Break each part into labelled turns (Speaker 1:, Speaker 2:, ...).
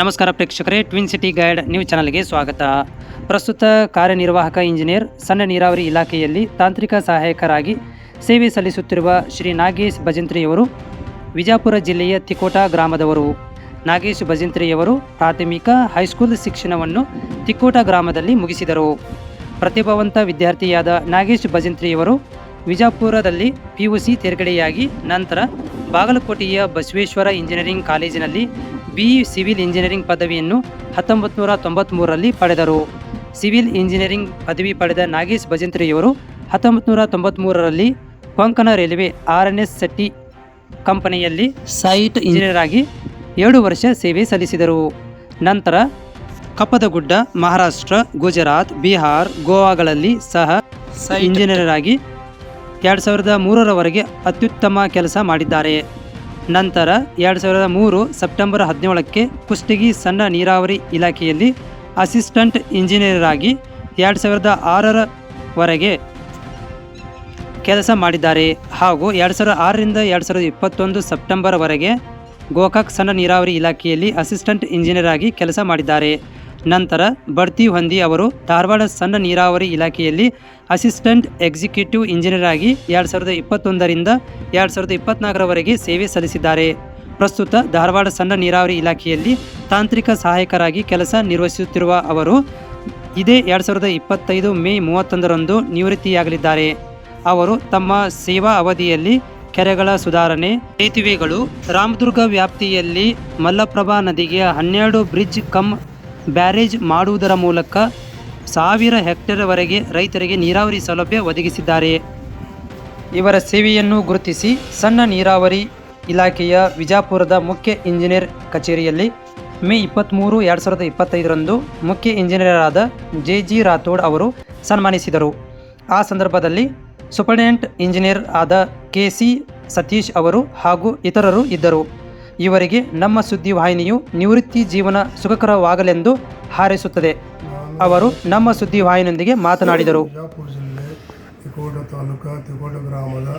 Speaker 1: ನಮಸ್ಕಾರ ಪ್ರೇಕ್ಷಕರೇ twin city guide news ಚಾನಲ್ಗೆ ಸ್ವಾಗತ. ಪ್ರಸ್ತುತ ಕಾರ್ಯನಿರ್ವಾಹಕ ಇಂಜಿನಿಯರ್, ಸಣ್ಣ ನೀರಾವರಿ ಇಲಾಖೆಯಲ್ಲಿ ತಾಂತ್ರಿಕ ಸಹಾಯಕರಾಗಿ ಸೇವೆ ಸಲ್ಲಿಸುತ್ತಿರುವ ಶ್ರೀ ನಾಗೇಶ್ ಭಜಂತ್ರಿಯವರು ವಿಜಾಪುರ ಜಿಲ್ಲೆಯ ತಿಕೋಟ ಗ್ರಾಮದವರು. ನಾಗೇಶ್ ಭಜಂತ್ರಿಯವರು ಪ್ರಾಥಮಿಕ ಹೈಸ್ಕೂಲ್ ಶಿಕ್ಷಣವನ್ನು ತಿಕೋಟ ಗ್ರಾಮದಲ್ಲಿ ಮುಗಿಸಿದರು. ಪ್ರತಿಭಾವಂತ ವಿದ್ಯಾರ್ಥಿಯಾದ ನಾಗೇಶ್ ಭಜಂತ್ರಿಯವರು ವಿಜಾಪುರದಲ್ಲಿ ಪಿಯುಸಿ ತೇರ್ಗಡೆಯಾಗಿ, ನಂತರ ಬಾಗಲಕೋಟೆಯ ಬಸವೇಶ್ವರ ಇಂಜಿನಿಯರಿಂಗ್ ಕಾಲೇಜಿನಲ್ಲಿ ಬಿ ಸಿವಿಲ್ ಇಂಜಿನಿಯರಿಂಗ್ ಪದವಿಯನ್ನು ಹತ್ತೊಂಬತ್ತು ನೂರ ತೊಂಬತ್ತ್ಮೂರರಲ್ಲಿ ಪಡೆದರು. ಸಿವಿಲ್ ಇಂಜಿನಿಯರಿಂಗ್ ಪದವಿ ಪಡೆದ ನಾಗೇಶ್ ಭಜಂತ್ರಿಯವರು ಹತ್ತೊಂಬತ್ತು ನೂರ ತೊಂಬತ್ತ್ಮೂರರಲ್ಲಿ Konkan railway R N S Shetty ಕಂಪನಿಯಲ್ಲಿ ಸೈಟ್ ಇಂಜಿನಿಯರ್ ಆಗಿ ಎರಡು ವರ್ಷ ಸೇವೆ ಸಲ್ಲಿಸಿದರು. ನಂತರ ಕಪ್ಪದಗುಡ್ಡ ಮಹಾರಾಷ್ಟ್ರ ಗುಜರಾತ್ ಬಿಹಾರ್ ಗೋವಾಗಳಲ್ಲಿ ಸಹ ಇಂಜಿನಿಯರ್ ಆಗಿ ಎರಡು ಸಾವಿರದ ಮೂರರವರೆಗೆ ಅತ್ಯುತ್ತಮ ಕೆಲಸ ಮಾಡಿದ್ದಾರೆ. ನಂತರ ಎರಡು ಸಾವಿರದ ಮೂರು ಸೆಪ್ಟೆಂಬರ್ ಹದಿನೇಳಕ್ಕೆ ಕುಷ್ಟಗಿ ಸಣ್ಣ ನೀರಾವರಿ ಇಲಾಖೆಯಲ್ಲಿ ಅಸಿಸ್ಟೆಂಟ್ ಇಂಜಿನಿಯರ್ ಆಗಿ ಎರಡು ಸಾವಿರದ ಆರರವರೆಗೆ ಕೆಲಸ ಮಾಡಿದ್ದಾರೆ. ಹಾಗೂ ಎರಡು ಸಾವಿರದ ಆರರಿಂದ ಎರಡು ಸಾವಿರದ ಇಪ್ಪತ್ತೊಂದು ಸೆಪ್ಟೆಂಬರ್ವರೆಗೆ ಗೋಕಾಕ್ ಸಣ್ಣ ನೀರಾವರಿ ಇಲಾಖೆಯಲ್ಲಿ ಅಸಿಸ್ಟೆಂಟ್ ಇಂಜಿನಿಯರ್ ಆಗಿ ಕೆಲಸ ಮಾಡಿದ್ದಾರೆ. ನಂತರ ಬಡ್ತಿ ಹೊಂದಿ ಅವರು ಧಾರವಾಡ ಸಣ್ಣ ನೀರಾವರಿ ಇಲಾಖೆಯಲ್ಲಿ ಅಸಿಸ್ಟೆಂಟ್ ಎಕ್ಸಿಕ್ಯೂಟಿವ್ ಇಂಜಿನಿಯರ್ ಆಗಿ ಎರಡು ಸಾವಿರದ ಇಪ್ಪತ್ತೊಂದರಿಂದ ಎರಡು ಸಾವಿರದ ಇಪ್ಪತ್ನಾಲ್ಕರವರೆಗೆ ಸೇವೆ ಸಲ್ಲಿಸಿದ್ದಾರೆ. ಪ್ರಸ್ತುತ ಧಾರವಾಡ ಸಣ್ಣ ನೀರಾವರಿ ಇಲಾಖೆಯಲ್ಲಿ ತಾಂತ್ರಿಕ ಸಹಾಯಕರಾಗಿ ಕೆಲಸ ನಿರ್ವಹಿಸುತ್ತಿರುವ ಅವರು ಇದೇ ಎರಡು ಸಾವಿರದ ಇಪ್ಪತ್ತೈದು ಮೇ ಮೂವತ್ತೊಂದರಂದು ನಿವೃತ್ತಿಯಾಗಲಿದ್ದಾರೆ. ಅವರು ತಮ್ಮ ಸೇವಾ ಅವಧಿಯಲ್ಲಿ ಕೆರೆಗಳ ಸುಧಾರಣೆ, ಸೇತುವೆಗಳು ರಾಮದುರ್ಗ ವ್ಯಾಪ್ತಿಯಲ್ಲಿ ಮಲ್ಲಪ್ರಭಾ ನದಿಗೆ ಹನ್ನೆರಡು ಬ್ರಿಡ್ಜ್ ಕಮ್ ಬ್ಯಾರೇಜ್ ಮಾಡುವುದರ ಮೂಲಕ ಸಾವಿರ ಹೆಕ್ಟೇರ್ವರೆಗೆ ರೈತರಿಗೆ ನೀರಾವರಿ ಸೌಲಭ್ಯ ಒದಗಿಸಿದ್ದಾರೆ. ಇವರ ಸೇವೆಯನ್ನು ಗುರುತಿಸಿ ಸಣ್ಣ ನೀರಾವರಿ ಇಲಾಖೆಯ ವಿಜಾಪುರದ ಮುಖ್ಯ ಇಂಜಿನಿಯರ್ ಕಚೇರಿಯಲ್ಲಿ ಮೇ ಇಪ್ಪತ್ತ್ಮೂರು ಎರಡು ಸಾವಿರದ ಇಪ್ಪತ್ತೈದರಂದು ಮುಖ್ಯ ಇಂಜಿನಿಯರ್ ಆದ ಜೆ ಜಿ ರಾಥೋಡ್ ಅವರು ಸನ್ಮಾನಿಸಿದರು. ಆ ಸಂದರ್ಭದಲ್ಲಿ ಸೂಪರ್ಡೆಂಟ್ ಇಂಜಿನಿಯರ್ ಆದ ಕೆ ಸಿ ಸತೀಶ್ ಅವರು ಹಾಗೂ ಇತರರು ಇದ್ದರು. ಇವರಿಗೆ ನಮ್ಮ ಸುದ್ದಿವಾಹಿನಿಯು ನಿವೃತ್ತಿ ಜೀವನ ಸುಖಕರವಾಗಲೆಂದು ಹಾರೈಸುತ್ತದೆ. ಅವರು ನಮ್ಮ ಸುದ್ದಿವಾಹಿನಿಯೊಂದಿಗೆ ಮಾತನಾಡಿದರು.
Speaker 2: ಬಿಜಾಪುರ ಜಿಲ್ಲೆ ತಿಕೋಟ ತಾಲೂಕು ಗ್ರಾಮದ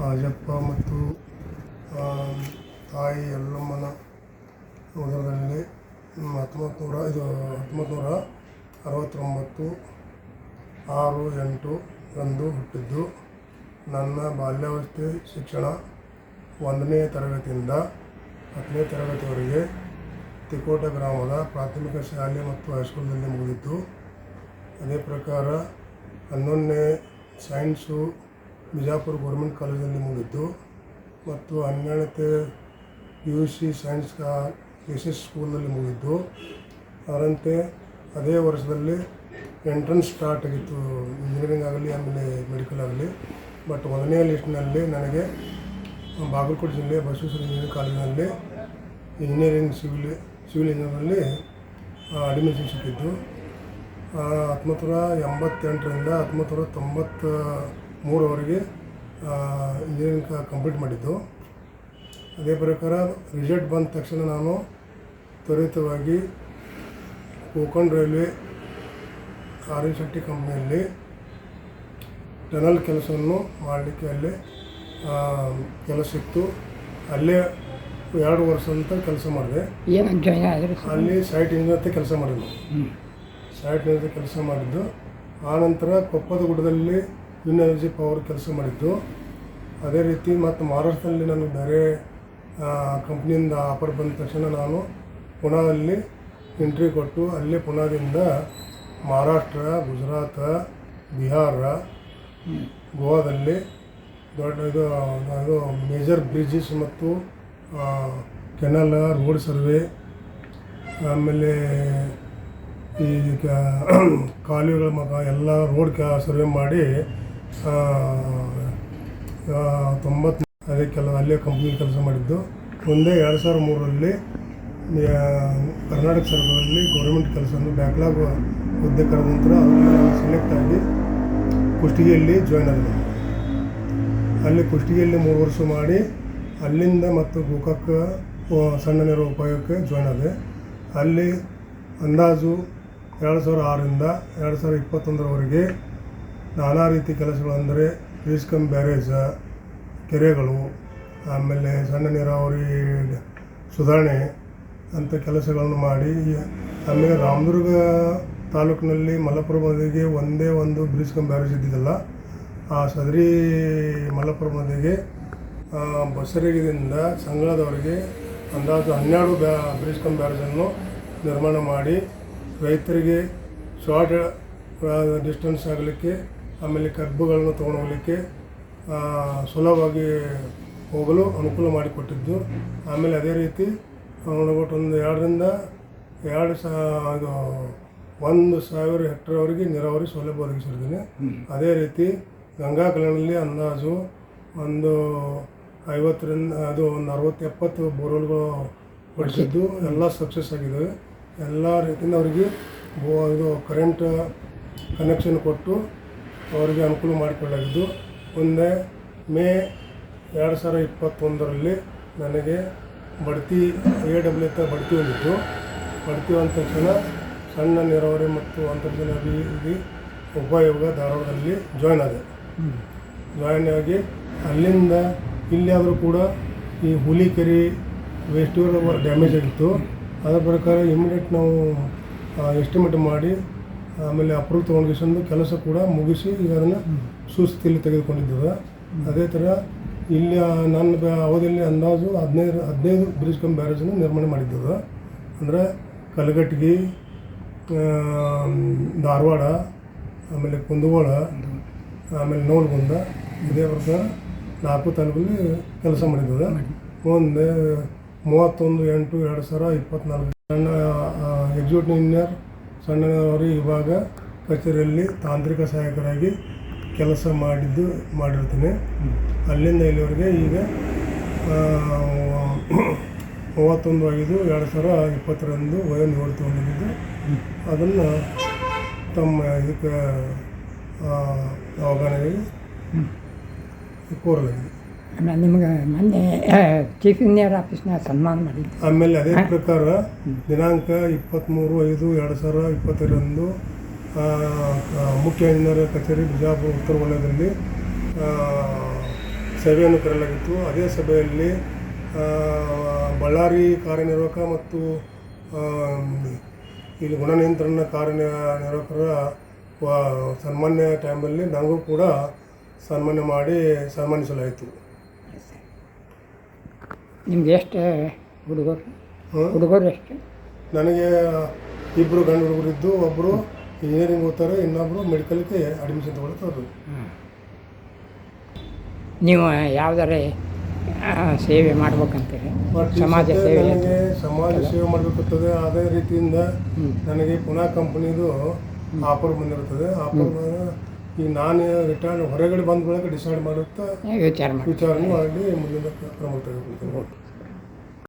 Speaker 2: ರಾಜಪ್ಪ ಮತ್ತು ತಾಯಿ ಯಲ್ಲಮ್ಮನ ಉದರದಲ್ಲಿ ಹತ್ತೊಂಬತ್ತು ಇದು ಹತ್ತೊಂಬತ್ತು ಅರವತ್ತೊಂಬತ್ತು, ಆರು ಎಂಟು ರಂದು ಹುಟ್ಟಿದ್ದು. ನನ್ನ ಬಾಲ್ಯಾವಸ್ಥೆ ಶಿಕ್ಷಣ ಒಂದನೇ ತರಗತಿಯಿಂದ ಹತ್ತನೇ ತರಗತಿವರೆಗೆ ತಿಕೋಟ ಗ್ರಾಮದ ಪ್ರಾಥಮಿಕ ಶಾಲೆ ಮತ್ತು ಹೈಸ್ಕೂಲ್ನಲ್ಲಿ ಮುಗಿದಿದ್ದು, ಅದೇ ಪ್ರಕಾರ ಹನ್ನೊಂದನೇ ಸೈನ್ಸು ಬಿಜಾಪುರ ಗೌರ್ಮೆಂಟ್ ಕಾಲೇಜಲ್ಲಿ ಮುಗಿದ್ದು ಮತ್ತು ಹನ್ನೆರಡನೇ U C science S S ಸ್ಕೂಲಲ್ಲಿ ಮುಗಿದ್ದು ಅದರಂತೆ ಅದೇ ವರ್ಷದಲ್ಲಿ ಎಂಟ್ರೆನ್ಸ್ ಸ್ಟಾರ್ಟ್ ಆಗಿತ್ತು. ಇಂಜಿನಿಯರಿಂಗ್ ಆಗಲಿ ಆಮೇಲೆ ಮೆಡಿಕಲ್ ಆಗಲಿ, ಬಟ್ ಒಂದನೇ ಲಿಸ್ಟ್ನಲ್ಲಿ ನನಗೆ ಬಾಗಲಕೋಟೆ ಜಿಲ್ಲೆ, ಬಸವೇಶ್ವರ ಇಂಜಿನಿಯರಿಂಗ್ ಕಾಲೇಜಿನಲ್ಲಿ ಇಂಜಿನಿಯರಿಂಗ್ ಸಿವಿಲ್ ಸಿವಿಲ್ ಇಂಜಿನಿಯರಲ್ಲಿ ಅಡ್ಮಿಷನ್ ಸಿಕ್ಕಿದ್ದು ಹತ್ತೊಂಬತ್ತು ನೂರ ಎಂಬತ್ತೆಂಟರಿಂದ ಹತ್ತೊಂಬತ್ತು ನೂರ ತೊಂಬತ್ತ ಮೂರವರೆಗೆ ಇಂಜಿನಿಯರಿಂಗ್ ಕಂಪ್ಲೀಟ್ ಮಾಡಿದ್ದು. ಅದೇ ಪ್ರಕಾರ ರಿಸಲ್ಟ್ ಬಂದ ತಕ್ಷಣ ನಾನು ತ್ವರಿತವಾಗಿ Konkan railway R N Shetty ಕಂಪ್ನಿಯಲ್ಲಿ ಟನಲ್ ಕೆಲಸವನ್ನು ಮಾಡಲಿಕ್ಕೆ ಅಲ್ಲೇ ಕೆಲಸ ಸಿಕ್ತು ಅಲ್ಲೇ ಎರಡು ವರ್ಷ ಅಂತ ಕೆಲಸ ಮಾಡಿದೆ. ಅಲ್ಲಿ ಸೈಟ್ ಇಂಜಿನಿಯರ್ ಕೆಲಸ ಮಾಡಿದ್ದು. ಸೈಟ್ ಇಂಜಿನಿಯರ್ ಕೆಲಸ ಮಾಡಿದ್ದು. ಆನಂತರ ಕೊಪ್ಪದ ಗುಡ್ಡದಲ್ಲಿ ವಿನ್ ಎನರ್ಜಿ ಪವರ್ ಕೆಲಸ ಮಾಡಿದ್ದು. ಅದೇ ರೀತಿ ಮತ್ತು ಮಹಾರಾಷ್ಟ್ರದಲ್ಲಿ ನನಗೆ ಬೇರೆ ಕಂಪ್ನಿಯಿಂದ ಆಫರ್ ಬಂದ ತಕ್ಷಣ ನಾನು ಪುಣಾದಲ್ಲಿ ಎಂಟ್ರಿ ಕೊಟ್ಟು ಅಲ್ಲೇ ಪುನಾದಿಂದ ಮಹಾರಾಷ್ಟ್ರ ಗುಜರಾತ್ ಬಿಹಾರ ಗೋವಾದಲ್ಲಿ ದೊಡ್ಡ ಇದು ಅದು ಮೇಜರ್ ಬ್ರಿಡ್ಜಸ್ ಮತ್ತು ಕೆನಲ್ ರೋಡ್ ಸರ್ವೆ ಆಮೇಲೆ ಈ ಕಾಲುವೆಗಳ ಮಗ, ಎಲ್ಲ ರೋಡ್ ಕ ಸರ್ವೆ ಮಾಡಿ ತೊಂಬತ್ತು ಅದೇ ಕೆಲ, ಅಲ್ಲೇ ಕಂಪ್ನಿ ಕೆಲಸ ಮಾಡಿದ್ದು. ಮುಂದೆ ಎರಡು ಸಾವಿರದ ಮೂರರಲ್ಲಿ ಕರ್ನಾಟಕ ಸರ್ಕಾರದಲ್ಲಿ ಗೌರ್ಮೆಂಟ್ ಕೆಲಸವನ್ನು ಬ್ಯಾಕ್ಲಾಗ್ ಹುದ್ದೆ ಕರೆದ ನಂತರ ಅದನ್ನು ಸೆಲೆಕ್ಟ್ ಆಗಿ ಕುಷ್ಟಗಿಯಲ್ಲಿ ಜಾಯ್ನ್ ಆಗಿದೆ ಅಲ್ಲಿ ಕುಷ್ಟಗಿಯಲ್ಲಿ ಮೂರು ವರ್ಷ ಮಾಡಿ, ಅಲ್ಲಿಂದ ಮತ್ತು ಗೋಕಾಕ ಸಣ್ಣ ನೀರು ಉಪಯೋಗಕ್ಕೆ ಜಾಯ್ನ್ ಆದೆ. ಅಲ್ಲಿ ಅಂದಾಜು ಎರಡು ಸಾವಿರ ಆರರಿಂದ ಎರಡು ಸಾವಿರ ಇಪ್ಪತ್ತೊಂದರವರೆಗೆ ನಾನಾ ರೀತಿ ಕೆಲಸಗಳು ಅಂದರೆ ಕಮ್ ಬ್ಯಾರೇಜ್, ಕೆರೆಗಳು, ಆಮೇಲೆ ಸಣ್ಣ ನೀರಾವರಿ ಸುಧಾರಣೆ ಅಂತ ಕೆಲಸಗಳನ್ನು ಮಾಡಿ. ಆಮೇಲೆ ರಾಮದುರ್ಗ ತಾಲೂಕಿನಲ್ಲಿ ಮಲಪುರ ನದಿಗೆ ಒಂದೇ ಒಂದು ಬ್ರಿಡ್ಜ್ ಬ್ಯಾರೇಜ್ ಇದ್ದಿದ್ದಲ್ಲ. ಆ ಸದರಿ ಮಲ್ಲಪುರ ಮಂದಿಗೆ ಬಸರಿಗಿದಿಂದ ಸಂಗಳದವರೆಗೆ ಅಂದಾಜು ಹನ್ನೆರಡು ಬ್ಯಾ ಬ್ರಿಡ್ಜ್ ಕಮ್ ಬ್ಯಾರೇಜನ್ನು ನಿರ್ಮಾಣ ಮಾಡಿ ರೈತರಿಗೆ ಶಾರ್ಟ್ ಡಿಸ್ಟೆನ್ಸ್ ಆಗಲಿಕ್ಕೆ ಆಮೇಲೆ ಕಬ್ಬುಗಳನ್ನು ತೊಗೊಂಡು ಹೋಗಲಿಕ್ಕೆ ಸುಲಭವಾಗಿ ಹೋಗಲು ಅನುಕೂಲ ಮಾಡಿಕೊಟ್ಟಿದ್ದು. ಆಮೇಲೆ ಅದೇ ರೀತಿ ನೋಡ್ಬಿಟ್ಟು ಒಂದು ಎರಡರಿಂದ ಎರಡು ಸಾ ಇದು ಒಂದು ಸಾವಿರ ಹೆಕ್ಟರ್ವರೆಗೆ ನೀರಾವರಿ ಸೌಲಭ್ಯ ಒದಗಿಸಿರ್ತೀನಿ. ಅದೇ ರೀತಿ ಗಂಗಾ ಕಲ್ಯಾಣದಲ್ಲಿ ಅಂದಾಜು ಒಂದು ಐವತ್ತರಿಂದ, ಅದು ಒಂದು ಅರವತ್ತು ಎಪ್ಪತ್ತು ಬೋರ್ವೆಲ್ಗಳು ಹೊಡಿಸಿದ್ದು ಎಲ್ಲ ಸಕ್ಸಸ್ ಆಗಿದ್ದಾವೆ ಎಲ್ಲ ರೀತಿಯಿಂದ ಅವರಿಗೆ ಬೋ, ಇದು ಕರೆಂಟ್ ಕನೆಕ್ಷನ್ ಕೊಟ್ಟು ಅವರಿಗೆ ಅನುಕೂಲ ಮಾಡಿಕೊಳ್ಳಾಗಿದ್ದು ಮುಂದೆ ಮೇ ಎರಡು ಸಾವಿರ ಇಪ್ಪತ್ತೊಂದರಲ್ಲಿ ನನಗೆ ಬಡ್ತಿ ಎ ಡಬ್ಲ್ಯೂ ಎತ್ತ ಬಡ್ತಿ ಹೊಂದಿತ್ತು ಬಡ್ತಿ ಅಂದ ತಕ್ಷಣ ಸಣ್ಣ ನೀರಾವರಿ ಮತ್ತು ಅಂತರ್ಜಲ ಅಭಿವೃದ್ಧಿ ಉಪಯೋಗ ಧಾರವಾಡದಲ್ಲಿ ಜಾಯ್ನ್ ಆದೆ. ಜಾಯ್ನ್ ಅಲ್ಲಿಂದ ಇಲ್ಲಿಯಾದರೂ ಕೂಡ ಈ ಹುಲಿ, ಕೆರೆ ವೇಸ್ಟ್ ಡ್ಯಾಮೇಜ್ ಆಗಿತ್ತು. ಅದರ ಪ್ರಕಾರ ಇಮಿಡಿಯೇಟ್ ನಾವು ಎಸ್ಟಿಮೇಟ್ ಮಾಡಿ, ಆಮೇಲೆ ಅಪ್ರೂವ್ ತೊಗೊಂಡು ಕೆಲಸ ಕೂಡ ಮುಗಿಸಿ ಈಗ ಅದನ್ನು ಸುಸ್ಥಿತಿಯಲ್ಲಿ ತೆಗೆದುಕೊಂಡಿದ್ದೇವೆ. ಅದೇ ಥರ ಇಲ್ಲಿ ನನ್ನ ಅವಧಿಯಲ್ಲಿ ಅಂದಾಜು ಹದಿನೈದು ಹದಿನೈದು ಬ್ರಿಡ್ಜ್ ಕಮ್ ಬ್ಯಾರೇಜನ್ನು ನಿರ್ಮಾಣ ಮಾಡಿದ್ದೇವೆ. ಅಂದರೆ ಕಲಗಟ್ಟಿಗೆ ಧಾರವಾಡ, ಆಮೇಲೆ ಕುಂದಗೋಳ ಆಮೇಲೆ ನೋಲ್ಗುಂದ ಇದೇ ವರ್ಷ ನಾಲ್ಕು ತಾಲೂಕಲ್ಲಿ ಕೆಲಸ ಮಾಡಿದ್ದೇವೆ. ಒಂದು ಮೂವತ್ತೊಂದು, ಎಂಟು, ಎರಡು ಸಾವಿರ ಇಪ್ಪತ್ತ್ನಾಲ್ಕು ಸಣ್ಣ ಎಕ್ಸಿಕ್ಯೂಟಿವ್ ಇಂಜಿನಿಯರ್ ಸಣ್ಣ ಇವಾಗ ಕಚೇರಿಯಲ್ಲಿ ತಾಂತ್ರಿಕ ಸಹಾಯಕರಾಗಿ ಕೆಲಸ ಮಾಡಿದ್ದು, ಮಾಡಿರ್ತೀನಿ. ಅಲ್ಲಿಂದ ಇಲ್ಲಿವರೆಗೆ ಈಗ ಮೂವತ್ತೊಂದು ಐದು, ಎರಡು ಸಾವಿರ ಇಪ್ಪತ್ತರಂದು ವಯೋ ನೋಡ್ತು ಅದನ್ನು ತಮ್ಮ ಇದಕ್ಕೆ ಅವಗಾಹನೆಗೆ ಕೋರಲಾಗಿದೆ
Speaker 3: ಆಮೇಲೆ ನಿಮಗೆ ಮೊನ್ನೆ ಚೀಫ್ ಇಂಜಿನಿಯರ್ ಆಫೀಸ್ನ ಸನ್ಮಾನ ಮಾಡಿದ್ದು.
Speaker 2: ಆಮೇಲೆ ಅದೇ ಪ್ರಕಾರ ದಿನಾಂಕ ಇಪ್ಪತ್ತ್ಮೂರು ಐದು ಎರಡು ಸಾವಿರ ಇಪ್ಪತ್ತರಂದು ಆ, ಮುಖ್ಯ ಇಂಜಿನಿಯರ್ ಕಚೇರಿ ಬಿಜಾಪುರ ಉತ್ತರ ವಲಯದಲ್ಲಿ ಸಭೆಯನ್ನು ಕರೆಯಲಾಗಿತ್ತು. ಅದೇ ಸಭೆಯಲ್ಲಿ ಬಳ್ಳಾರಿ ಕಾರ್ಯನಿರ್ವಾಹಕ ಮತ್ತು ಇಲ್ಲಿ ಗುಣನಿಯಂತ್ರಣ ಕಾರ್ಯನಿರ್ವಾಹಕರ ಸನ್ಮಾನ್ಯ ಟೈಮಲ್ಲಿ ನನಗೂ ಕೂಡ ಸನ್ಮಾನ್ಯ ಮಾಡಿ ಸನ್ಮಾನಿಸಲಾಯಿತು.
Speaker 3: ನಿಮ್ಗೆ ಎಷ್ಟು ಹುಡುಗರು? ಹುಡುಗರು ಎಷ್ಟು?
Speaker 2: ನನಗೆ ಇಬ್ಬರು ಗಂಡು ಹುಡುಗರಿದ್ದು ಒಬ್ಬರು ಇಂಜಿನಿಯರಿಂಗ್ ಓದ್ತಾರೆ ಇನ್ನೊಬ್ಬರು ಮೆಡಿಕಲ್ಗೆ ಅಡ್ಮಿಷನ್ ತೊಗೊಳ್ತಾರೆ
Speaker 3: ನೀವು ಯಾವುದಾರೆ ಸೇವೆ ಮಾಡ್ಬೇಕಂತೀರಿ? ಸಮಾಜ ಸೇವೆ
Speaker 2: ನನಗೆ ಸಮಾಜ ಸೇವೆ ಮಾಡಬೇಕಾಗ್ತದೆ ಅದೇ ರೀತಿಯಿಂದ ನನಗೆ ಪುನಃ ಕಂಪ್ನಿದು ಆಫರ್ ಬಂದಿರ್ತದೆ ಆಫರ್ ಈಗ ನಾನು ರಿಟರ್ನ್ ಹೊರಗಡೆ ಬಂದ ಬಳಿಕ ಡಿಸೈಡ್ ಮಾಡುತ್ತಾ
Speaker 3: ವಿಚಾರ
Speaker 2: ವಿಚಾರಣೆ ಮಾಡಿ ಮುಂದಿನ ಕ್ರಮ ತೆಗೆದುಕೊಳ್ತೀನಿ